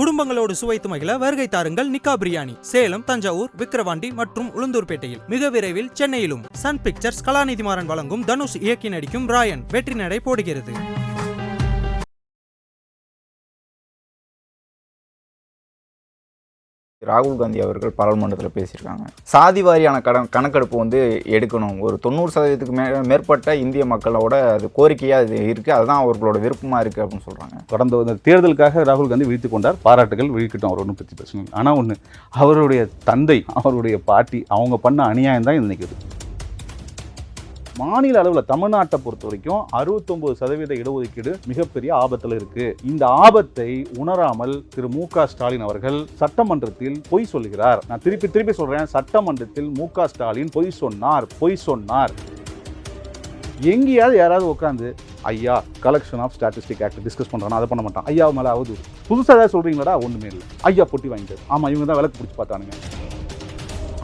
குடும்பங்களோடு சுவைத்து மகிழ வருகை தாருங்கள் நிக்கா பிரியாணி. சேலம் தஞ்சாவூர் விக்கிரவாண்டி மற்றும் உளுந்தூர்பேட்டையில். மிக விரைவில் சென்னையிலும். சன் பிக்சர்ஸ் கலாநிதி மாறன் வழங்கும் தனுஷ் இயக்கி நடிக்கும் ராயன். வெற்றி நடை போடுகிறது. ராகுல் காந்தி அவர்கள் பாராளுமன்றத்தில் பேசியிருக்காங்க. சாதி வாரியான கடன் கணக்கெடுப்பு வந்து எடுக்கணும். ஒரு தொண்ணூறு சதவீதத்துக்கு மே மேற்பட்ட இந்திய மக்களோட அது கோரிக்கையாக இது இருக்குது அதுதான் அவர்களோட விருப்பமாக இருக்குது அப்படின்னு சொல்கிறாங்க கடந்த தேர்தலுக்காக ராகுல் காந்தி விழித்து கொண்டார். பாராட்டுகள் விழிக்கட்டும் அவர் ஒன்றும் பற்றி பிரச்சனை ஆனால் ஒன்று அவருடைய தந்தை அவருடைய பாட்டி அவங்க பண்ண அநியாயம் தான் இது இது மாநில அளவில் தமிழ்நாட்டை பொறுத்த வரைக்கும் அறுபத்தொம்பது சதவீத இடஒதுக்கீடு மிகப்பெரிய ஆபத்தில் இருக்கு. இந்த ஆபத்தை உணராமல் திரு மு ஸ்டாலின் அவர்கள் சட்டமன்றத்தில் பொய் சொல்கிறார் நான் திருப்பி திருப்பி சொல்றேன் சட்டமன்றத்தில் மு ஸ்டாலின் பொய் சொன்னார் பொய் சொன்னார். எங்கேயாவது யாராவது உட்காந்து ஐயா collection of statistic act discuss பண்ணுறானா அதை பண்ண மாட்டான். ஐயா மேலே ஆகுது. புதுசாக ஏதாவது சொல்கிறீங்களா ஒன்றுமே இல்லை. ஐயா பொட்டி வாங்கிட்டு ஆமாம் இவங்க தான் விளக்கு பிடிச்சி பார்த்தானுங்க.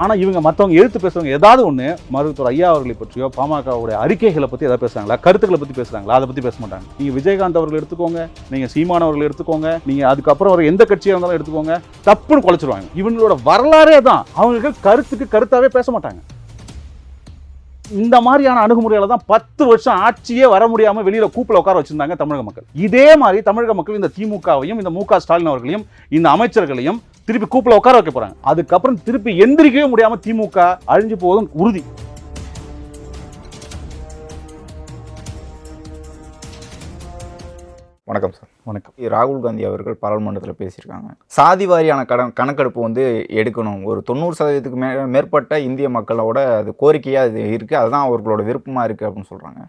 ஆனால் இவங்க மற்றவங்க எழுத்து பேசுறவங்க ஏதாவது ஒன்று மருத்துவர் ஐயா அவர்களை பற்றியோ பாமகவுடைய அறிக்கைகளை பற்றி எதாவது பேசுகிறாங்களா கருத்துக்களை பற்றி பேசுகிறாங்களா அதை பற்றி பேச மாட்டாங்க. நீங்கள் விஜயகாந்த் அவர்கள் எடுத்துக்கோங்க நீங்கள் சீமான் அவர்கள் எடுத்துக்கோங்க நீங்கள் அதுக்கப்புறம் வர எந்த கட்சியாக இருந்தாலும் எடுத்துக்கோங்க தப்புன்னு குலைச்சிருவாங்க. இவங்களோட வரலாறே தான் அவங்களுக்கு கருத்துக்கு கருத்தாகவே பேச மாட்டாங்க. இந்த மாதிரியான அணுகுமுறையில தான் பத்து வருஷம் ஆட்சியே வர முடியாமல் வெளியில் கூப்பில் உட்கார வச்சிருந்தாங்க தமிழக மக்கள். இதே மாதிரி தமிழக மக்கள் இந்த திமுகவையும் இந்த மு க ஸ்டாலின் அவர்களையும் இந்த அமைச்சர்களையும் திருப்பி கூப்பில் உட்கார வைக்க போறாங்க. அதுக்கப்புறம் திருப்பி எந்திரிக்கவே முடியாம திமுக அழிஞ்சு போவதும் உறுதி. வணக்கம் சார். வணக்கம். ராகுல் காந்தி அவர்கள் பாராளுமன்றத்தில் பேசியிருக்காங்க. சாதி வாரியான கடன் கணக்கெடுப்பு வந்து எடுக்கணும். ஒரு தொண்ணூறு சதவீதத்துக்கு மே மேற்பட்ட இந்திய மக்களோட அது கோரிக்கையாக இது இருக்குது அதுதான் அவர்களோட விருப்பமாக இருக்குது அப்படின்னு சொல்கிறாங்க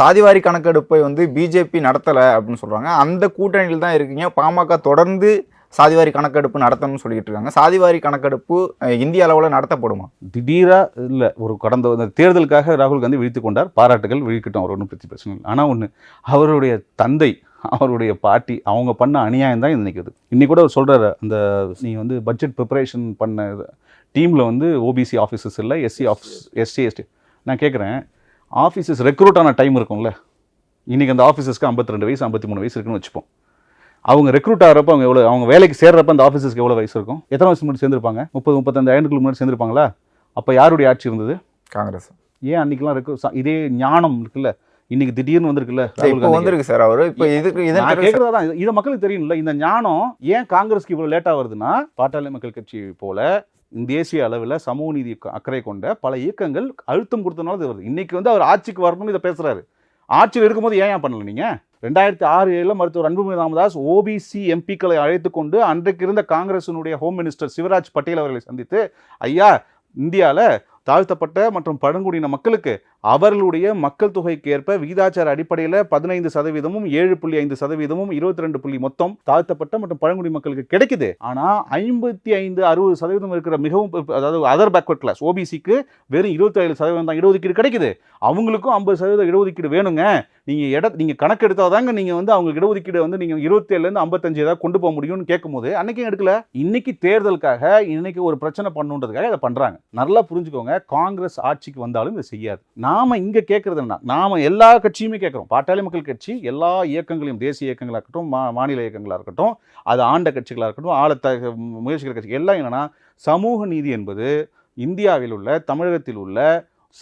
சாதிவாரி கணக்கெடுப்பை வந்து பிஜேபி நடத்தலை அப்படின்னு சொல்கிறாங்க அந்த கூட்டணியில் தான் இருக்கீங்க. பாமக தொடர்ந்து சாதிவாரி கணக்கெடுப்பு நடத்தணும்னு சொல்லிட்டு இருக்காங்க சாதிவாரி கணக்கெடுப்பு இந்திய அளவில் நடத்தப்படுமா? திடீரா இல்லை ஒரு கடந்த தேர்தலுக்காக ராகுல் காந்தி விழித்து கொண்டார். பாராட்டுகள் விழிக்கட்டும் அவர் ஒன்றும் பிரச்சி பிரச்சனை இல்லை ஆனால் ஒன்று அவருடைய தந்தை அவருடைய பாட்டி அவங்க பண்ண அநியாயம் தான் இது இது இன்னைக்கு கூட அவர் சொல்கிறார் அந்த நீ வந்து பட்ஜெட் ப்ரிப்பரேஷன் பண்ண டீமில் வந்து ஓபிசி ஆஃபீஸஸ் இல்லை எஸ்சி ஆஃபீஸ் எஸ்சி எஸ்டி நான் கேட்குறேன் ஆஃபீஸஸ் ரெக்ரூட் ஆன டைம் இருக்கும்ல. இன்றைக்கி அந்த ஆஃபீஸஸ்க்கு ஐம்பத்தி ரெண்டு வயசு ஐம்பத்தி மூணு வயசு இருக்குன்னு வச்சுப்போம். அவங்க ரெக்ரூட் ஆகிறப்ப அவங்க எவ்வளோ அவங்க வேலைக்கு சேர்றப்ப அந்த ஆஃபீஸர்ஸ்க்கு எவ்வளோ வயசு இருக்கும்? எத்தனை வருஷம் முன்னாடி சேர்ந்துருப்பாங்க? முப்பது முப்பத்தஞ்சு ஆண்டுகளுக்கு முன்னாடி சேர்ந்துருப்பாங்களா? அப்போ யாருடைய ஆட்சி இருந்தது? காங்கிரஸ். ஏன் அன்னைக்கெல்லாம் ரெக்ரூ இதே ஞானம் இருக்குல்ல? இன்னைக்கு திடீர்னு வந்திருக்குல்ல இப்போ. வந்திருக்கு சார் அவர். இப்போ இதுக்கு நான் கேட்கறதா தான். இது- மக்களுக்கு தெரியும்ல இந்த ஞானம் ஏன் காங்கிரஸ்க்கு இவ்வளவு லேட்டா வருதுன்னா பாட்டாளி மக்கள் கட்சி போல இந்த தேசிய அளவில் சமூக நீதி அக்கறை கொண்ட பல இயக்கங்கள் அழுத்தம் கொடுத்தனால இது வருது. இன்னைக்கு வந்து அவர் ஆட்சிக்கு வரணும்னு இதை பேசுறாரு. ஆட்சியில் இருக்கும்போது ஏன் ஏன் பண்ணல நீங்க? ரெண்டாயிரத்தி ஆறு ஏழில் மருத்துவர் அன்புமணி ராமதாஸ் ஓபிசி எம்பிக்களை அழைத்து கொண்டு அன்றைக்கு இருந்த காங்கிரசினுடைய ஹோம் மினிஸ்டர் சிவராஜ் பட்டேல் அவர்களை சந்தித்து ஐயா இந்தியாவில் தாழ்த்தப்பட்ட மற்றும் பழங்குடியின மக்களுக்கு அவர்களுடைய மக்கள் தொகைக்கு ஏற்ப விகிதாச்சார அடிப்படையில் பதினைந்து சதவீதமும் ஏழு புள்ளி ஐந்து சதவீதமும் இருபத்தி ரெண்டு புள்ளி மொத்தம் தாழ்த்தப்பட்ட மற்றும் பழங்குடி மக்களுக்கு கிடைக்குது. ஆனால் ஐம்பத்தி ஐந்து அறுபது சதவீதம் இருக்கிற மிகவும் அதாவது அதர் பேக்வர்ட் கிளாஸ் ஓபிசிக்கு வெறும் இருபத்தி ஏழு சதவீதம் தான் இடஒதுக்கீடு கிடைக்குது. அவங்களுக்கும் ஐம்பது சதவீதம் இடஒதுக்கீடு வேணுங்க. நீங்கள் இட நீங்கள் கணக்கு எடுத்தாதாங்க நீங்கள் வந்து அவங்க இடஒதுக்கீடு வந்து நீங்கள் இருபத்தேழுலேருந்து ஐம்பத்தஞ்சு ஏதாவது கொண்டு போக முடியும்னு கேட்கும்போது அன்னைக்கும் எடுக்கல. இன்னைக்கு தேர்தலுக்காக இன்னைக்கு ஒரு பிரச்சனை பண்ணுன்றதுக்காக அதை பண்ணுறாங்க நல்லா புரிஞ்சுக்கோங்க. காங்கிரஸ் ஆட்சிக்கு வந்தாலும் இதை செய்யாது. நாம இங்கே கேட்கறது என்ன? நாம எல்லா கட்சியுமே கேட்குறோம் பாட்டாளி மக்கள் கட்சி எல்லா இயக்கங்களையும் தேசிய இயக்கங்களாக இருக்கட்டும் மா- மாநில இயக்கங்களாக இருக்கட்டும் அது ஆண்ட கட்சிகளாக இருக்கட்டும் ஆழத்த முயற்சிகள் கட்சி எல்லாம் என்னென்னா சமூக நீதி என்பது இந்தியாவில் உள்ள தமிழகத்தில் உள்ள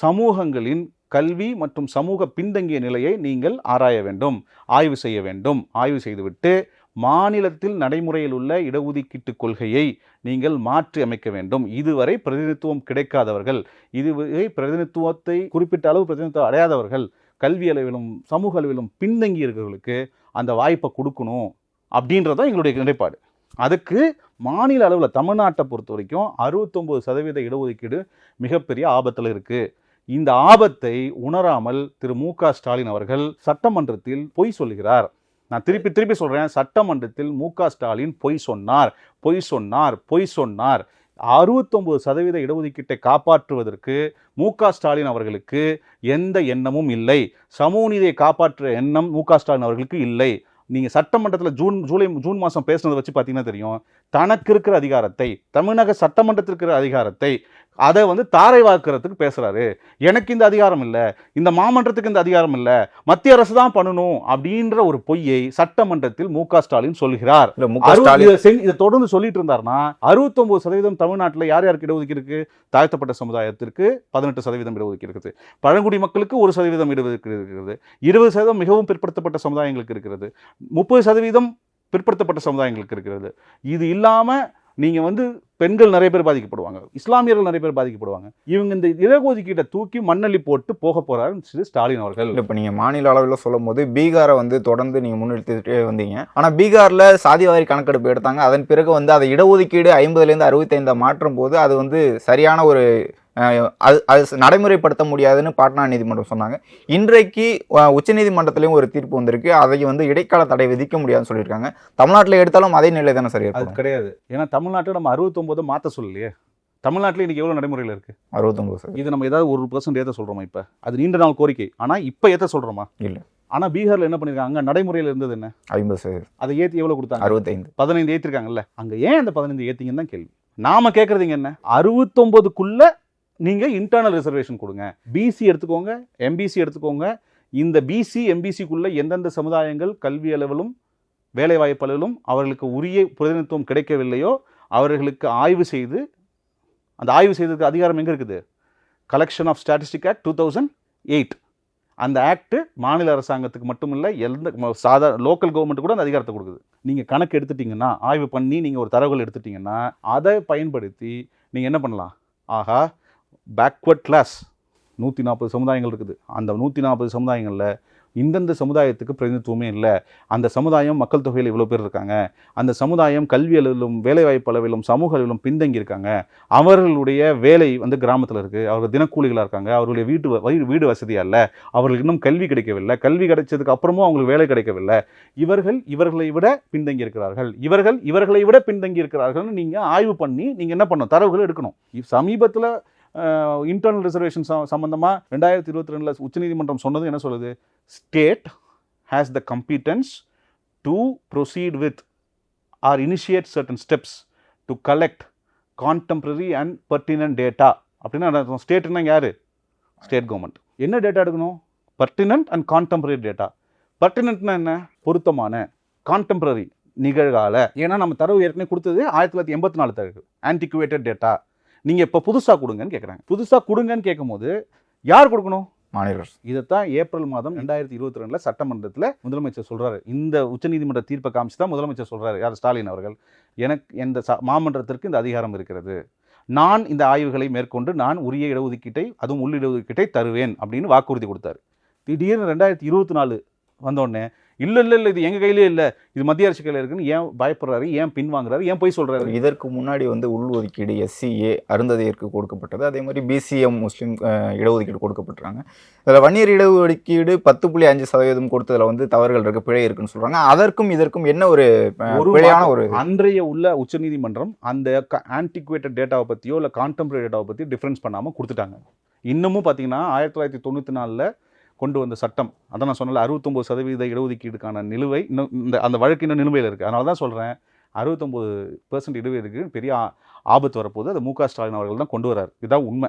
சமூகங்களின் கல்வி மற்றும் சமூக பின்தங்கிய நிலையை நீங்கள் ஆராய வேண்டும் ஆய்வு செய்ய வேண்டும். ஆய்வு செய்துவிட்டு மாநிலத்தில் நடைமுறையில் உள்ள இடஒதுக்கீட்டு கொள்கையை நீங்கள் மாற்றி அமைக்க வேண்டும். இதுவரை பிரதிநிதித்துவம் கிடைக்காதவர்கள் இதுவரை பிரதிநிதித்துவத்தை குறிப்பிட்ட அளவு பிரதிநிதித்துவம் அடையாதவர்கள் கல்வி அளவிலும் சமூக அளவிலும் பின்தங்கி இருக்கிறவர்களுக்கு அந்த வாய்ப்பை கொடுக்கணும் அப்படின்றதான் எங்களுடைய நிலைப்பாடு. அதுக்கு மாநில அளவில் தமிழ்நாட்டை பொறுத்த வரைக்கும் அறுபத்தொம்பது சதவீத இடஒதுக்கீடு மிகப்பெரிய ஆபத்தில் இருக்குது இந்த ஆபத்தை உணராமல் திரு மு க ஸ்டாலின் அவர்கள் சட்டமன்றத்தில் பொய் சொல்கிறார் நான் திருப்பி திருப்பி சொல்கிறேன் சட்டமன்றத்தில் மு ஸ்டாலின் பொய் சொன்னார் பொய் சொன்னார் பொய் சொன்னார். அறுபத்தொம்பது சதவீத இடஒதுக்கீட்டை காப்பாற்றுவதற்கு மு ஸ்டாலின் அவர்களுக்கு எந்த எண்ணமும் இல்லை. சமூக நீதியை காப்பாற்ற எண்ணம் மு ஸ்டாலின் அவர்களுக்கு இல்லை. நீங்கள் சட்டமன்றத்தில் ஜூன் ஜூலை ஜூன் மாதம் பேசுனதை வச்சு பார்த்தீங்கன்னா தெரியும். தனக்கு இருக்கிற அதிகாரத்தை தமிழக சட்டமன்றத்திற்கு இருக்கிற அதிகாரத்தை அதை வந்து தாரை வாக்குறதுக்கு பேசுறாரு. எனக்கு இந்த அதிகாரம் இல்லை. இந்த மாமன்றத்துக்கு இந்த அதிகாரம் இல்லை. மத்திய அரசு தான் பண்ணணும் அப்படின்ற ஒரு பொய்யை சட்டமன்றத்தில் மு க ஸ்டாலின் சொல்கிறார். இதை தொடர்ந்து சொல்லிட்டு இருந்தாருன்னா அறுபத்தொன்பது சதவீதம் தமிழ்நாட்டில் யார் யாருக்கு இடஒதுக்கீடு இருக்கு? தாழ்த்தப்பட்ட சமுதாயத்திற்கு பதினெட்டு சதவீதம் இடஒதுக்கீடு இருக்குது. பழங்குடி மக்களுக்கு ஒரு சதவீதம் இடஒதுக்கீடு இருக்கிறது இருபது சதவீதம் மிகவும் பிற்படுத்தப்பட்ட சமுதாயங்களுக்கு இருக்கிறது முப்பது சதவீதம் பிற்படுத்தப்பட்ட சமுதாயங்களுக்கு இருக்கிறது இது இல்லாம நீங்கள் வந்து பெண்கள் நிறைய பேர் பாதிக்கப்படுவாங்க. இஸ்லாமியர்கள் நிறைய பேர் பாதிக்கப்படுவாங்க. இவங்க இந்த இடஒதுக்கீட்டை தூக்கி மண்ணள்ளி போட்டு போக போறாரு திரு ஸ்டாலின் அவர்கள். இப்போ நீங்கள் மாநில அளவில் சொல்லும் போது பீகாரை வந்து தொடர்ந்து நீங்கள் முன்னெடுத்துட்டே வந்தீங்க. ஆனால் பீகாரில் சாதிவாரி கணக்கெடுப்பு எடுத்தாங்க. அதன் பிறகு வந்து அதை இடஒதுக்கீடு ஐம்பதுலேருந்து இருந்து மாற்றும் போது அது வந்து சரியான ஒரு அது அது நடைமுறைப்படுத்த முடியாதுன்னு பாட்னா நீதிமன்றம் சொன்னாங்க. இன்றைக்கு உச்சநீதிமன்றத்திலையும் ஒரு தீர்ப்பு வந்திருக்கு. அதை வந்து இடைக்கால தடை விதிக்க முடியாதுன்னு சொல்லியிருக்காங்க. தமிழ்நாட்டில் எடுத்தாலும் அதே நிலை தானே சரி அது கிடையாது. ஏன்னா தமிழ்நாட்டை நம்ம அறுபத்தொன்பது மாத்த சொல்லலையே. தமிழ்நாட்டில் இன்னைக்கு எவ்வளவு நடைமுறையில் இருக்கு? அறுபத்தொம்பது சதவீதம் இது நம்ம ஏதாவது ஒரு பர்சன்ட் ஏற்ற சொல்றோமா இப்ப? அது நீண்ட நாள் கோரிக்கை. ஆனா இப்ப ஏத்த சொல்றோமா? இல்ல. ஆனா பீகார்ல என்ன பண்ணிருக்காங்க? அங்க நடைமுறையில் இருந்தது என்ன? ஐம்பது சதவீதம். அதை ஏத்தி எவ்வளவு கொடுத்தாங்க? அறுபத்தைந்து. பதினைந்து ஏத்திருக்காங்கல்ல. அங்க ஏன் அந்த பதினைந்து ஏத்தீங்கன்னு தான் கேள்வி. நாம கேட்கறதுங்க என்ன? அறுபத்தொன்பதுக்குள்ள நீங்கள் இன்டர்னல் ரிசர்வேஷன் கொடுங்க. பிசி எடுத்துக்கோங்க எம்பிசி எடுத்துக்கோங்க. இந்த பிசி எம்பிசிக்குள்ளே எந்தெந்த சமுதாயங்கள் கல்வி அளவிலும் வேலைவாய்ப்பு அளவிலும் அவர்களுக்கு உரிய பிரதிநிதித்துவம் கிடைக்கவில்லையோ அவர்களுக்கு ஆய்வு செய்து அந்த ஆய்வு செய்ததுக்கு அதிகாரம் எங்கே இருக்குது? Collection of statistic act two thousand eight அந்த ஆக்ட் மாநில அரசாங்கத்துக்கு மட்டும் இல்லை எந்த சாதா சாதாரண லோக்கல் கவர்மெண்ட் கூட அந்த அதிகாரத்தை கொடுக்குது. நீங்கள் கணக்கு எடுத்துட்டிங்கன்னா ஆய்வு பண்ணி நீங்கள் ஒரு தரவுகள் எடுத்துட்டிங்கன்னா அதை பயன்படுத்தி நீங்கள் என்ன பண்ணலாம்? ஆகா பேக்வர்ட் கிளாஸ் நூற்றி நாற்பது சமுதாயங்கள் இருக்குது. அந்த நூற்றி நாற்பது சமுதாயங்களில் இந்தந்த சமுதாயத்துக்கு பிரதிநிதித்துவமே இல்லை. அந்த சமுதாயம் மக்கள் தொகையில் இவ்வளோ பேர் இருக்காங்க. அந்த சமுதாயம் கல்வி அளவிலும் வேலைவாய்ப்பு அளவிலும் சமூக அளவிலும் பின்தங்கியிருக்காங்க அவர்களுடைய வேலை வந்து கிராமத்தில் இருக்குது அவர்கள் தினக்கூலிகளாக இருக்காங்க. அவர்களுடைய வீட்டு வீடு வீடு வசதியாக இல்லை அவர்களுக்கு இன்னும் கல்வி கிடைக்கவில்லை. கல்வி கிடைச்சதுக்கு அப்புறமும் அவங்களுக்கு வேலை கிடைக்கவில்லை. இவர்கள் இவர்களை விட பின்தங்கி இருக்கிறார்கள். இவர்கள் இவர்களை விட பின்தங்கி இருக்கிறார்கள்னு நீங்கள் ஆய்வு பண்ணி நீங்கள் என்ன பண்ணணும்? தரவுகள் எடுக்கணும். சமீபத்தில் இன்டர்னல் ரிசர்வேஷன் சம்மந்தமாக ரெண்டாயிரத்தி இருபத்தி ரெண்டில் உச்சநீதிமன்றம் சொன்னது என்ன சொல்லுது? State has the competence to proceed with or initiate certain steps to collect contemporary and pertinent data அப்படின்னா ஸ்டேட்னா யார்? ஸ்டேட் கவர்மெண்ட் என்ன டேட்டா எடுக்கணும்? பர்டினன்ட் அண்ட் கான்டெம்பரரி டேட்டா பர்டினன்ட்னா என்ன? பொருத்தமான கான்டெம்பரரி நிகழ்கால. ஏன்னா நம்ம தரவு ஏற்கனவே கொடுத்தது ஆயிரத்தி தொள்ளாயிரத்தி எண்பத்தி நாலு தரவு. ஆன்டிகுவேட்டட் டேட்டா நீங்கள் இப்போ புதுசாக கொடுங்கன்னு கேட்குறாங்க புதுசாக கொடுங்கன்னு கேட்கும்போது யார் கொடுக்கணும்? மாநில அரசு. இதைத்தான் ஏப்ரல் மாதம் ரெண்டாயிரத்தி இருபத்தி ரெண்டில் சட்டமன்றத்தில் முதலமைச்சர் சொல்றாரு. இந்த உச்சநீதிமன்ற தீர்ப்பை காமிச்சு தான் முதலமைச்சர் சொல்றாரு. யார்? ஸ்டாலின் அவர்கள். எனக்கு இந்த மாமன்றத்திற்கு இந்த அதிகாரம் இருக்கிறது. நான் இந்த ஆய்வுகளை மேற்கொண்டு நான் உரிய இடஒதுக்கீட்டை அதுவும் உள் இடஒதுக்கீட்டை தருவேன் அப்படின்னு வாக்குறுதி கொடுத்தாரு. திடீர்னு ரெண்டாயிரத்தி இருபத்தி நாலு வந்தோடனே இல்லை இல்லை இல்லை இது எங்கள் கையிலே இல்லை. இது மத்திய அரசு கையில் இருக்குன்னு ஏன் பயப்படுறாரு? ஏன் பின்வாங்குறாரு? ஏன் போய் சொல்றாரு? இதற்கு முன்னாடி வந்து உள்ஒதுக்கீடு எஸ்சிஏ அருந்ததியருக்கு கொடுக்கப்பட்டது. அதே மாதிரி பிசிஎம் முஸ்லீம் இடஒதுக்கீடு கொடுக்கப்பட்டிருக்காங்க இதில் வன்னியர் இடஒதுக்கீடு பத்து புள்ளி அஞ்சு சதவீதம் கொடுத்ததுல வந்து தவறுகள் இருக்கு பிழை இருக்குன்னு சொல்றாங்க. அதற்கும் இதற்கும் என்ன ஒரு ஒரு பிழையான ஒரு அன்றைய உள்ள உச்சநீதிமன்றம் அந்த ஆன்டிகுவேட்டட் டேட்டாவை பற்றியோ இல்லை கான்டெம்பரரி டேட்டாவை பற்றி டிஃப்ரென்ஸ் பண்ணாமல் கொடுத்துட்டாங்க. இன்னமும் பார்த்தீங்கன்னா ஆயிரத்தி தொள்ளாயிரத்தி தொண்ணூற்றி நாலில் கொண்டு வந்த சட்டம். அதான் நான் சொன்னல அறுபத்தொம்போது சதவீத இடஒதுக்கீடுக்கான நிலுவை இன்னும் இந்த அந்த வழக்கு இன்னும் நிலுவையில் இருக்குது அதனால தான் சொல்கிறேன் அறுபத்தொம்போது பெர்சன்ட் இடஒதுக்கீடு பெரிய ஆபத்து வரப்போது அது மு க ஸ்டாலின் அவர்கள் தான் கொண்டு வரார். இதுதான் உண்மை.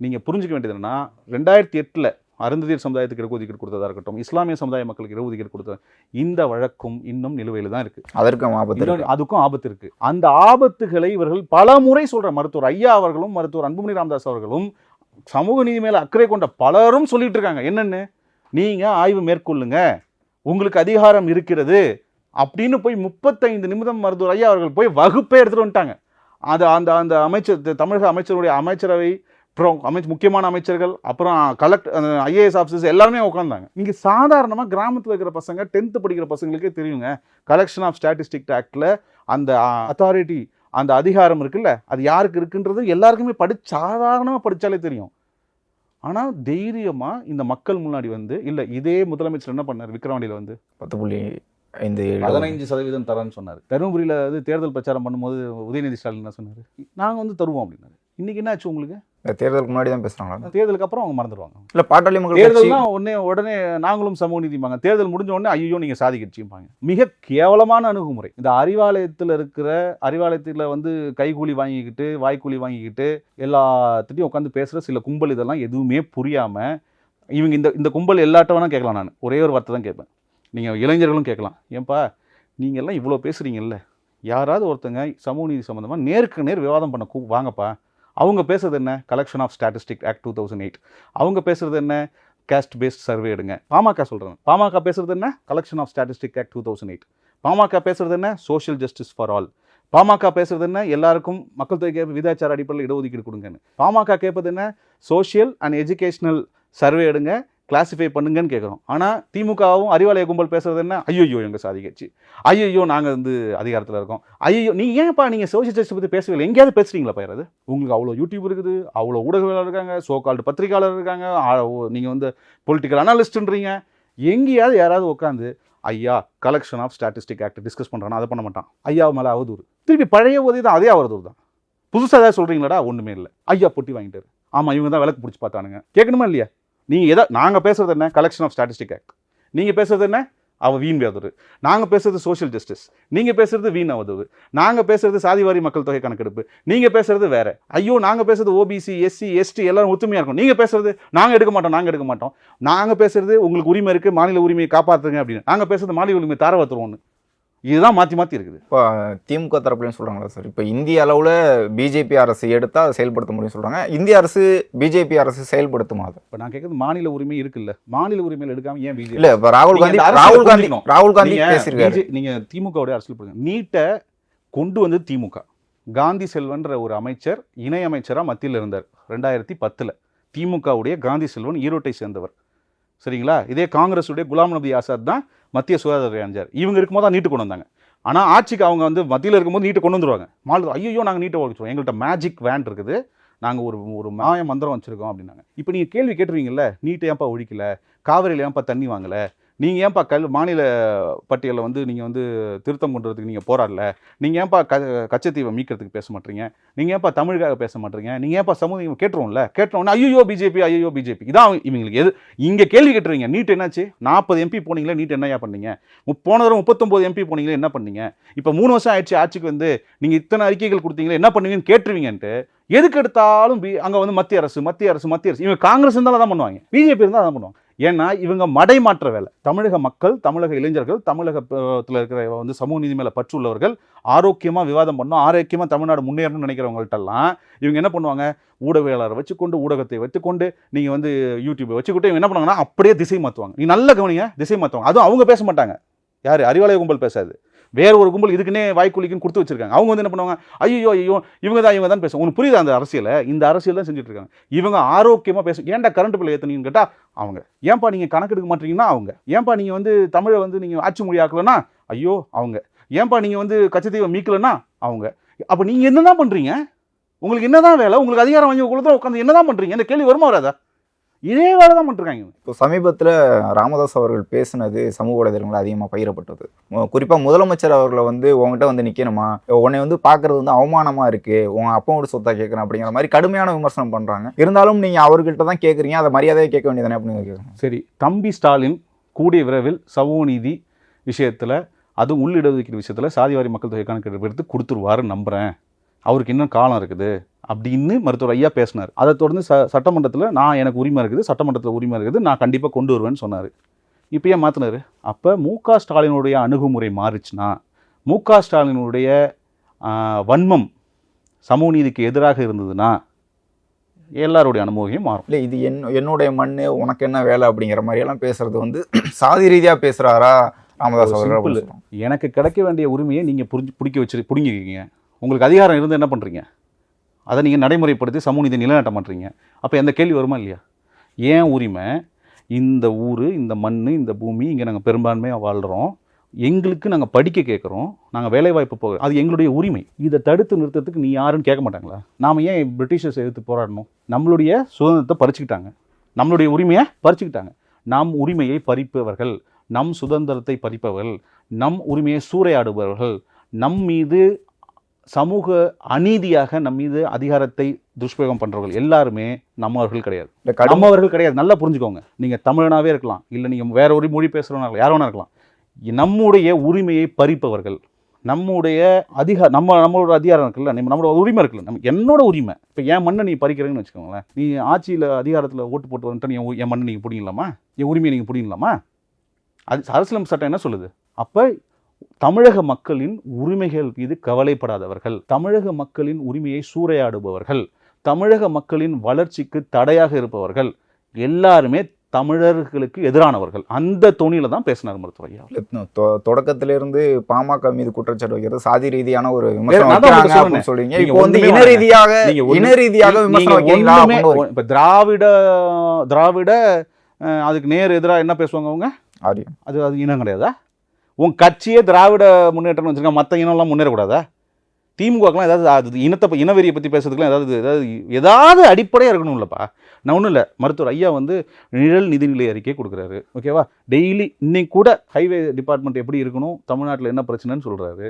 நீங்கள் புரிஞ்சுக்க வேண்டியது என்னன்னா ரெண்டாயிரத்தி எட்டில் அருந்ததியர் சமுதாயத்துக்கு இடஒதுக்கீடு கொடுத்ததா இருக்கட்டும் இஸ்லாமிய சமுதாய மக்களுக்கு இடஒதுக்கீடு கொடுத்தது இந்த வழக்கும் இன்னும் நிலுவையில் தான் இருக்குது அதற்கும் ஆபத்து அதுக்கும் ஆபத்து இருக்கு. அந்த ஆபத்துகளை இவர்கள் பல முறை சொல்ற மருத்துவர் ஐயா அவர்களும் மருத்துவர் அன்புமணி ராமதாஸ் அவர்களும் சமூக நீதி மேல அக்கறை கொண்ட பலரும் சொல்லிட்டு இருக்காங்க. என்னன்னு? நீங்கள் ஆய்வு மேற்கொள்ளுங்க. உங்களுக்கு அதிகாரம் இருக்கிறது. அப்படின்னு போய் முப்பத்தைந்து நிமிடம் மருத்துவர் ஐயா அவர்கள் போய் வகுப்பே எடுத்துகிட்டு வந்துட்டாங்க. அது அந்த அந்த அமைச்சர் தமிழக அமைச்சருடைய அமைச்சரவை அப்புறம் அமைச்சர் முக்கியமான அமைச்சர்கள் அப்புறம் கலெக்ட் ஐஏஎஸ் ஆஃபீஸர்ஸ் எல்லாருமே உட்காந்தாங்க இங்கே சாதாரணமாக கிராமத்தில் இருக்கிற பசங்க டென்த்து படிக்கிற பசங்களுக்கே தெரியுங்க. கலெக்ஷன் ஆஃப் ஸ்டாட்டிஸ்டிக் ஆக்டில் அந்த அத்தாரிட்டி அந்த அதிகாரம் இருக்குல்ல அது யாருக்கு இருக்குன்றது எல்லாருக்குமே படி சாதாரணமாக படித்தாலே தெரியும். ஆனால் தைரியமாக இந்த மக்கள் முன்னாடி வந்து இல்லை இதே முதலமைச்சர் என்ன பண்ணார் விக்ரவாண்டியில் வந்து? பத்து புள்ளி ஐந்து பதினைஞ்சு சதவீதம் தரேன்னு சொன்னார். தருமபுரியில் வந்து தேர்தல் பிரச்சாரம் பண்ணும்போது உதயநிதி ஸ்டாலின் என்ன சொன்னார்? நாங்கள் வந்து தருவோம் அப்படின்னாரு. இன்னைக்கு என்ன ஆச்சு உங்களுக்கு? தேர்தலுக்கு முன்னாடி தான் பேசுறாங்களா தேர்தலுக்கு அப்புறம் அவங்க மறந்துடுவாங்க. இல்ல பாட்டாளி மக்கள் தேர்தல்னா உடனே உடனே நாங்களும் சமூக நீதிம்பாங்க தேர்தல் முடிஞ்ச உடனே ஐயோ நீங்க சாதி கட்சிம்பாங்க. மிக கேவலமான அணுகுமுறை. இந்த அறிவாலயத்தில் இருக்கிற அறிவாலயத்தில் வந்து கைக்கூலி வாங்கிக்கிட்டு வாய்க்கூலி வாங்கிக்கிட்டு எல்லாத்திட்டையும் உட்காந்து பேசுற சில கும்பல் இதெல்லாம் எதுவுமே புரியாம இவங்க இந்த இந்த கும்பல் எல்லாட்ட வேணா கேட்கலாம் நான். ஒரே ஒரு வார்த்தை தான் கேட்பேன். நீங்க இளைஞர்களும் கேட்கலாம். ஏன்பா நீங்க எல்லாம் இவ்வளோ பேசுறீங்கல்ல? யாராவது ஒருத்தங்க சமூக நீதி சம்மந்தமா நேருக்கு நேர் விவாதம் பண்ண கூ வாங்கப்பா. அவங்க பேசுறது என்ன? Collection of statistic act two thousand eight அவங்க பேசுறது என்ன? கேஸ்ட் பேஸ்ட் சர்வே எடுங்க. பாமக சொல்கிறாங்க பாமக பேசுறது என்ன? Collection of statistic act two thousand eight Pamaka பேசுறது என்ன? Social justice for all Pamaka பேசுறது என்ன? எல்லாருக்கும் மக்கள் தொகை விதாச்சார அடிப்படையில் இடஒதுக்கீடு கொடுங்கன்னு. பாமக கேட்பது என்ன? சோஷியல் அண்ட் எஜுகேஷனல் சர்வே எடுங்க. கிளாசிஃபை பண்ணுங்கன்னு கேட்குறோம் ஆனால் திமுகவும் அறிவாலய கும்பல் பேசுறது என்ன? ஐயோ எங்கள் சாதி கட்சி. ஐயோ நாங்கள் வந்து அதிகாரத்தில் இருக்கோம். ஐயோ நீங்கள் ஏன்ப்பா நீங்கள் சோசியல் ஜஸ்டிஸ் பற்றி பேசுவீங்க எங்கேயாவது பேசுறீங்களா பயிரது உங்களுக்கு அவ்வளோ யூடியூப் இருக்குது அவ்வளோ ஊடகவியலாளர் இருக்காங்க சோகால்டு பத்திரிகையாளர் இருக்காங்க நீங்கள் வந்து பொலிட்டிக்கல் அனாலிஸ்ட்ன்றீங்க எங்கேயாவது யாராவது உட்காந்து ஐயா collection of statistic act discuss பண்ணுறானா அதை பண்ண மாட்டான். ஐயா மேலே அவதூறு. திருப்பி பழைய உதவி தான் அதே அவதூறு தான். புதுசாக ஏதாவது சொல்கிறீங்களாடா ஒன்றுமே இல்லை. ஐயா பொட்டி வாங்கிட்டாரு. ஆமாம் இவங்க தான் விளக்கு பிடிச்சி பார்த்தானுங்க. கேட்கணுமா இல்லையா? நீங்கள் எதா நாங்கள் பேசுறது என்ன? கலெக்ஷன் ஆஃப் ஸ்டாட்டிஸ்டிக் ஆக்ட் நீங்கள் பேசுறது என்ன? அவ வீண் அவதூறு நாங்கள் பேசுறது சோஷியல் ஜஸ்டிஸ் நீங்கள் பேசுறது வீண் அவதூறு. நாங்கள் பேசுறது சாதிவாரி மக்கள் தொகை கணக்கெடுப்பு. நீங்கள் பேசுறது வேற. ஐயோ நாங்கள் பேசுறது ஓபிசி எஸ்சி எஸ்டி எல்லாரும் ஒத்துமையாக இருக்கும் நீங்கள் பேசுறது நாங்கள் எடுக்க மாட்டோம் நாங்கள் எடுக்க மாட்டோம். நாங்கள் பேசுறது உங்களுக்கு உரிமை இருக்குது மாநில உரிமையை காப்பாற்றுங்க அப்படின்னு. நாங்கள் பேசுறது மாநில உரிமை தார வத்துருவோம்னு. இதுதான் மாற்றி மாற்றி இருக்குது. இப்போ திமுக தரப்புலன்னு சொல்றாங்களா சார்? இப்போ இந்திய அளவுல பிஜேபி அரசு எடுத்தா அதை செயல்படுத்த முடியும் சொல்றாங்க. இந்திய அரசு பிஜேபி அரசு செயல்படுத்துமா அதை? இப்போ நான் கேட்குறது மாநில உரிமை இருக்குல்ல. மாநில உரிமையில் எடுக்காம ஏன் பிஜேபி இல்ல இப்ப ராகுல் காந்தி ராகுல் காந்தி. ராகுல் காந்தி பேசியிருக்காரு. BJ நீங்க திமுகவுடைய அரசியல் பண்ணுங்க நீட்டை கொண்டு வந்து திமுக. காந்தி செல்வன்ற ஒரு அமைச்சர் இணை அமைச்சரா மத்தியில் இருந்தார். ரெண்டாயிரத்தி பத்துல. திமுகவுடைய காந்தி செல்வன் ஈரோட்டை சேர்ந்தவர். சரிங்களா? இதே காங்கிரஸுடைய குலாம் நபி ஆசாத் தான் மத்திய சுகாதார அமைச்சர். இவங்க இருக்கும்போது தான் நீட்டு கொண்டு வந்தாங்க. ஆனால் ஆட்சிக்கு அவங்க வந்து மத்தியில் இருக்கும்போது நீட்டு கொண்டு வந்துருவாங்க. மாநில ஐயோ நாங்கள் நீட்டை ஒழிச்சிருவோம். எங்கள்கிட்ட மேஜிக் வேன் இருக்குது. நாங்கள் ஒரு ஒரு மாய மந்திரம் வச்சுருக்கோம் அப்படின்னாங்க. இப்போ நீங்கள் கேள்வி கேட்டுருவீங்கல்ல நீட்டை ஏன்ப்பா ஒழிக்கல? காவிரியில் ஏன்ப்பா தண்ணி வாங்கலை? நீங்கள் ஏன்பா கல் மாநில பட்டியலில் வந்து நீங்கள் வந்து திருத்தம் கொண்டுறதுக்கு நீங்கள் போராடல. நீங்கள் ஏன்பா க கச்சத்தீவை மீட்கிறதுக்கு பேச மாட்டீங்க? நீங்கள் ஏன்பா தமிழுக்காக பேச மாட்டீங்க? நீங்கள் ஏன்பா சமூகம் கேட்டுருவோம்ல? கேட்டுருவோம்னா ஐயோ பிஜேபி ஐயோ பிஜேபி. இதான் இவங்களுக்கு எது இங்கே கேள்வி கேட்டுருவீங்க. நீட் என்னாச்சு? நாற்பது எம்பி போனீங்களே நீட் என்னையா பண்ணீங்க? போன தடவை முப்பத்தொம்போது எம்பி போனீங்களே என்ன பண்ணீங்க? இப்போ மூணு வருஷம் ஆயிடுச்சு ஆட்சிக்கு வந்து நீங்கள் இத்தனை அறிக்கைகள் கொடுத்தீங்களே என்ன பண்ணுவீங்கன்னு கேட்டுருவீங்கன்ட்டு எதுக்கு எடுத்தாலும் பி அங்கே வந்து மத்திய அரசு மத்திய அரசு மத்திய அரசு. இவங்க காங்கிரஸ் இருந்தாலும் தான் பண்ணுவாங்க. பிஜேபி இருந்தால் தான் பண்ணுவாங்க. ஏன்னா இவங்க மடைமாற்ற வேலை. தமிழக மக்கள் தமிழக இளைஞர்கள் தமிழகத்தில் இருக்கிற வந்து சமூக நீதி மேலே பற்று உள்ளவர்கள் ஆரோக்கியமாக விவாதம் பண்ணணும் ஆரோக்கியமாக தமிழ்நாடு முன்னேறணும்னு நினைக்கிறவங்கள்ட்டெல்லாம் இவங்க என்ன பண்ணுவாங்க? ஊடகவியலாளரை வச்சுக்கொண்டு ஊடகத்தை வைத்துக்கொண்டு நீங்கள் வந்து யூடியூப்பை வச்சுக்கிட்டு இவங்க என்ன பண்ணுவாங்கன்னா அப்படியே திசை மாற்றுவாங்க நீ நல்ல கவனிங்க திசை மாற்றுவாங்க அதுவும் அவங்க பேச மாட்டாங்க. யார்? அறிவாலய கும்பல் பேசாது. வேற ஒரு கும்பல் இதுக்குன்னே வாய்க்குலிக்குன்னு கொடுத்து வச்சிருக்காங்க. அவங்க வந்து என்ன பண்ணுவாங்க? ஐயோ ஐயோ இவங்க தான் இவங்க தான் பேசுவாங்க. உனக்கு புரியுது அந்த அரசியலை? இந்த அரசியல் தான் செஞ்சுட்டு இருக்காங்க இவங்க ஆரோக்கியமாக பேசும் ஏன்டா கரண்ட் பில் ஏத்துனீங்கன்னு கேட்டால் அவங்க. ஏன்பா நீங்கள் கணக்கெடுக்க மாட்டீங்கன்னா அவங்க. ஏன்பா நீங்கள் வந்து தமிழை வந்து நீங்கள் ஆட்சி மொழியாக்கலன்னா ஐயோ அவங்க. ஏன்பா நீங்கள் வந்து கச்சத்தீவை மீக்கலன்னா அவங்க. அப்போ நீங்கள் என்ன தான் பண்ணுறீங்க உங்களுக்கு என்னதான் வேலை? உங்களுக்கு அதிகாரம் வாங்கி கொடுத்தா உட்காந்து என்னதான் பண்றீங்க? இந்த கேள்வி வருமா வராதா? இதே வேலை தான் பண்ணிருக்காங்க. இப்போ சமீபத்தில் ராமதாஸ் அவர்கள் பேசினது சமூக வலைதளங்களில் அதிகமாக பகிரப்பட்டது. குறிப்பாக முதலமைச்சர் அவர்களை வந்து உங்ககிட்ட வந்து நிற்கணுமா உன்னை வந்து பார்க்கறது வந்து அவமானமாக இருக்கு. உன் அப்பனோட சொத்தா கேட்குறேன் அப்படிங்கிற மாதிரி கடுமையான விமர்சனம் பண்ணுறாங்க இருந்தாலும் நீங்கள் அவர்கிட்ட தான் கேட்குறீங்க அதை மரியாதையை கேட்க வேண்டியதானே அப்படின்னு கேட்குறேன் சரி தம்பி ஸ்டாலின் கூடிய விரைவில் சமூக நீதி விஷயத்தில் அதுவும் உள்ளிடஒதுக்கீடு விஷயத்தில் சாதிவாரி மக்கள் தொகை கணக்கெடுப்பு எடுத்து கொடுத்துருவாருன்னு நம்புகிறேன் அவருக்கு இன்னும் காலம் இருக்குது. அப்படின்னு மருத்துவர் ஐயா பேசினார். அதை தொடர்ந்து ச சட்டமன்றத்தில் நான் எனக்கு உரிமை இருக்குது சட்டமன்றத்தில் உரிமை இருக்குது நான் கண்டிப்பாக கொண்டு வருவேன்னு சொன்னார். இப்போ ஏன் மாற்றினாரு அப்போ மு க ஸ்டாலினுடைய அணுகுமுறை மாறுச்சுன்னா மு க ஸ்டாலினுடைய வன்மம் சமூக நீதிக்கு எதிராக இருந்ததுன்னா எல்லாருடைய அனுபவம் மாறும். இல்லை இது என் என்னுடைய மண் உனக்கு என்ன வேலை அப்படிங்கிற மாதிரியெல்லாம் பேசுறது வந்து சாதி ரீதியாக பேசுகிறாரா ராமதாஸ் அவர்கள். எனக்கு கிடைக்க வேண்டிய உரிமையை நீங்கள் புரிஞ்சு பிடிக்க வச்சு பிடிங்கிக்கிங்க. உங்களுக்கு அதிகாரம் இருந்து என்ன பண்ணுறீங்க அதை நீங்கள் நடைமுறைப்படுத்தி சமூக நீதி நிலைநாட்ட மாட்டீங்க அப்போ எந்த கேள்வி வருமா இல்லையா? ஏன் உரிமை? இந்த ஊர் இந்த மண் இந்த பூமி இங்கே நாங்கள் பெரும்பான்மையாக வாழ்கிறோம் எங்களுக்கு நாங்கள் படிக்க கேட்குறோம் நாங்கள் வேலைவாய்ப்பு போக அது எங்களுடைய உரிமை. இதை தடுத்து நிறுத்தத்துக்கு நீ யாருன்னு கேட்க மாட்டாங்களா? நாம் ஏன் பிரிட்டிஷர்ஸ் எதிர்த்து போராடணும்? நம்மளுடைய சுதந்திரத்தை பறிச்சுக்கிட்டாங்க. நம்மளுடைய உரிமையை பறிச்சுக்கிட்டாங்க. நம் உரிமையை பறிப்பவர்கள் நம் சுதந்திரத்தை பறிப்பவர்கள் நம் உரிமையை சூறையாடுபவர்கள் நம் மீது சமூக அநீதியாக நம் மீது அதிகாரத்தை துஷ்பிரயோகம் பண்றவர்கள் எல்லாருமே நம்மவர்கள் கிடையாது. நம்மவர்கள் கிடையாது. நல்லா புரிஞ்சுக்கோங்க. நீங்க தமிழனாவே இருக்கலாம். இல்ல நீங்க வேற ஒரு மொழி இருக்கலாம். யார் வேணா இருக்கலாம். நம்முடைய உரிமையை பறிப்பவர்கள் நம்முடைய அதிகார நம்ம நம்மளோட அதிகாரம் இருக்குல்ல நம்ம நம்மளோட உரிமை இருக்குல்ல நம்ம என்னோட உரிமை. இப்போ என் மண்ணை நீ பறிக்கிறேன்னு வச்சுக்கோங்களேன். நீ ஆட்சியில் அதிகாரத்தில் ஓட்டு போட்டு வந்துட்டு நீ என் மண்ணை நீங்கள் பிடிங்கலாமா? என் உரிமையை நீங்கள் பிடிங்கலாமா? அது அரசியலமைப்பு சட்டம் என்ன சொல்லுது? அப்போ தமிழக மக்களின் உரிமைகள் மீது கவலைப்படாதவர்கள் தமிழக மக்களின் உரிமையை சூறையாடுபவர்கள் தமிழக மக்களின் வளர்ச்சிக்கு தடையாக இருப்பவர்கள் எல்லாருமே தமிழர்களுக்கு எதிரானவர்கள். அந்த தொனியில தான் பேசினார் மருத்துவர் ஐயா. தொ- தொடக்கத்துல இருந்து பாமக மீது குற்றச்சாட்டு வைக்கிறது சாதி ரீதியான ஒரு விமர்சனம் சொல்றீங்க. இப்போ வந்து இன. ரீதியாக இன ரீதியாக விமர்சனம் இப்ப திராவிட திராவிட அதுக்கு நேர் எதிரா என்ன பேசுவாங்க அவங்க? ஆரியம். அது அது இனம் கிடையாதா? உன் கட்சியே திராவிட முன்னேற்றம் வச்சுருக்கா மற்ற இனம்லாம் முன்னேறக்கூடாதா? திமுகலாம் ஏதாவது அது இனத்தை இனவெறியை பற்றி பேசுறதுக்குலாம் ஏதாவது ஏதாவது ஏதாவது அடிப்படையாக இருக்கணும்லப்பா நான் ஒன்றும் இல்லை. மருத்துவர் ஐயா வந்து நிழல் நிதிநிலை அறிக்கை கொடுக்குறாரு. ஓகேவா? டெய்லி இன்னைக்கு கூட ஹைவே டிபார்ட்மெண்ட் எப்படி இருக்கணும்? தமிழ்நாட்டில் என்ன பிரச்சனைன்னு சொல்கிறாரு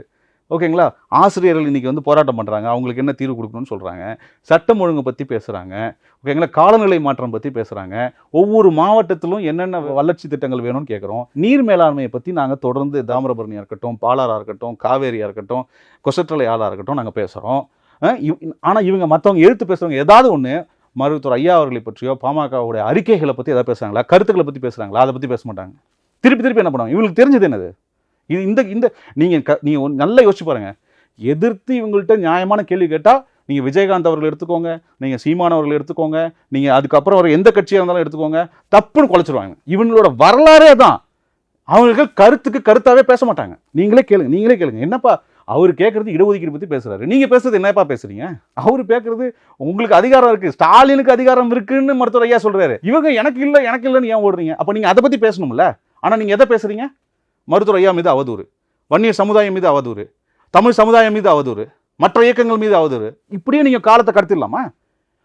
ஓகேங்களா? ஆசிரியர்கள் இன்றைக்கி வந்து போராட்டம் பண்ணுறாங்க அவங்களுக்கு என்ன தீர்வு கொடுக்கணும்னு சொல்கிறாங்க சட்டம் ஒழுங்கு பற்றி பேசுகிறாங்க ஓகேங்களா? காலநிலை மாற்றம் பற்றி பேசுகிறாங்க ஒவ்வொரு மாவட்டத்திலும் என்னென்ன வளர்ச்சி திட்டங்கள் வேணும்னு கேட்குறோம் நீர் மேலாண்மையை பற்றி நாங்கள் தொடர்ந்து தாமிரபரணியாக இருக்கட்டும் பாலாராக இருக்கட்டும் காவேரியாக இருக்கட்டும் கொசற்றலை ஆளாக இருக்கட்டும் நாங்கள் பேசுகிறோம் ஆனால் இவங்க மற்றவங்க எழுத்து பேசுகிறவங்க ஏதாவது ஒன்று மருத்துவர் ஐயா அவர்களை பற்றியோ பாமகவுடைய அறிக்கைகளை பற்றி ஏதாவது பேசுகிறாங்களா கருத்துக்களை பற்றி பேசுகிறாங்களா அதை பற்றி பேச மாட்டாங்க. திருப்பி திருப்பி என்ன பண்ணுவாங்க? இவங்களுக்கு தெரிஞ்சது என்னது? இது இந்த இந்த நீங்கள் க நீங்கள் நல்லா யோசிச்சு பாருங்க. எதிர்த்து இவங்கள்ட்ட நியாயமான கேள்வி கேட்டால் நீங்கள் விஜயகாந்த் அவர்கள் எடுத்துக்கோங்க நீங்கள் சீமான் அவர்கள் எடுத்துக்கோங்க நீங்கள் அதுக்கப்புறம் வர எந்த கட்சியாக இருந்தாலும் எடுத்துக்கோங்க தப்புன்னு குலைச்சிருவாங்க இவங்களோட வரலாறே தான் அவங்களுக்கு கருத்துக்கு கருத்தாகவே பேச மாட்டாங்க. நீங்களே கேளுங்க நீங்களே கேளுங்க. என்னப்பா அவர் கேட்குறது இடஒதுக்கீடு பற்றி பேசுறாரு. நீங்கள் பேசுறது என்னப்பா பேசுகிறீங்க அவர் பேசுறது உங்களுக்கு அதிகாரம் இருக்குது ஸ்டாலினுக்கு அதிகாரம் இருக்குன்னு மருத்துவர் ஐயா சொல்கிறாரு இவங்க எனக்கு இல்லை எனக்கு இல்லைன்னு ஏன் ஓடுறீங்க? அப்போ நீங்கள் அதை பற்றி பேசணும்ல. ஆனால் நீங்கள் எதை பேசுகிறீங்க மருத்துவர் ஐயா மீது அவதூறு. வன்னியர் சமுதாயம் மீது அவதூறு. தமிழ் சமுதாயம் மீது அவதூறு. மற்ற இயக்கங்கள் மீது அவதூறு. இப்படியே நீங்க காலத்தை கடத்திடலாமா?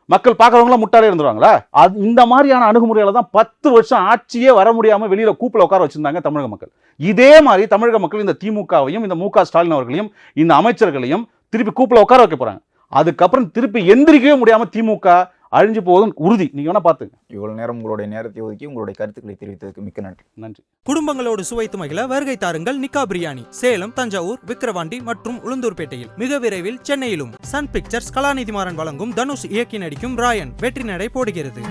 மக்கள் பார்க்கறவங்களாம் முட்டாளே இருந்துருவாங்களா? அது இந்த மாதிரியான அணுகுமுறையில் தான் பத்து வருஷம் ஆட்சியே வர முடியாம வெளியில கூப்பில உட்கார வச்சிருந்தாங்க தமிழக மக்கள். இதே மாதிரி தமிழக மக்கள் இந்த திமுகவையும் இந்த மு க ஸ்டாலின் அவர்களையும் இந்த அமைச்சர்களையும் திருப்பி கூப்பில உட்கார வைக்க போறாங்க. அதுக்கப்புறம் திருப்பி எந்திரிக்கவே முடியாம திமுக அழிஞ்சு போவதும் உறுதி. நீங்க வேணா பாத்துங்க இவ்வளவு நேரம் உங்களுடைய நேரத்தை ஒதுக்கி உங்களுடைய கருத்துக்களை தெரிவித்ததுக்கு மிக்க நன்றி. நன்றி. குடும்பங்களோடு சுவைத்து மகிழ வருகை தாருங்கள் நிக்கா பிரியாணி சேலம் தஞ்சாவூர் விக்கிரவாண்டி மற்றும் உளுந்தூர்பேட்டையில். மிக விரைவில் சென்னையிலும் சன் பிக்சர்ஸ் கலாநிதி மாறன் வழங்கும் தனுஷ் இயக்கி நடிக்கும் ராயன் வெற்றி நடை போடுகிறது.